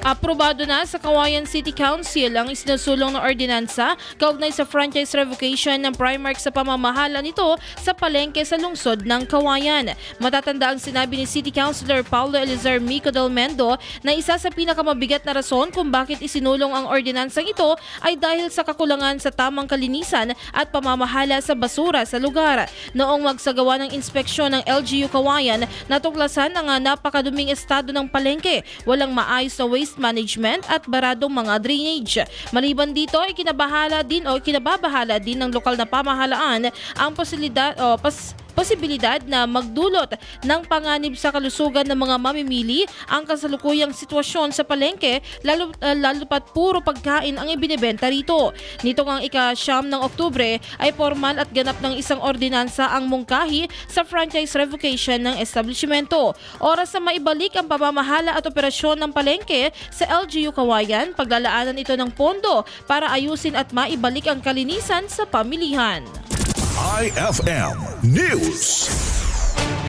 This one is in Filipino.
Aprobado na sa Kawayan City Council ang isinusulong na ordinansa kaugnay sa franchise revocation ng Primark sa pamamahala nito sa palengke sa lungsod ng Kawayan. Matatanda ang sinabi ni City Councilor Paulo Elizar Mico del Mendo na isa sa pinakamabigat na rason kung bakit isinulong ang ordinansang ito ay dahil sa kakulangan sa tamang kalinisan at pamamahala sa basura sa lugar. Noong magsagawa ng inspeksyon ng LGU Kawayan, natuklasan ang napakaduming estado ng palengke, walang maayos na waste management at baradong mga drainage. Maliban dito, ay kinabahala din o kinababahala din ng lokal na pamahalaan ang posibilidad o pas, posibilidad na magdulot ng panganib sa kalusugan ng mga mamimili ang kasalukuyang sitwasyon sa palengke lalo, uh, lalo pat puro pagkain ang ibinebenta rito. Nito ang ika-siyam ng Oktubre ay formal at ganap ng isang ordinansa ang mungkahi sa franchise revocation ng establishmento. Oras na maibalik ang pamamahala at operasyon ng palengke sa LGU Kawayan, paglalaanan ito ng pondo para ayusin at maibalik ang kalinisan sa pamilihan. IFM News.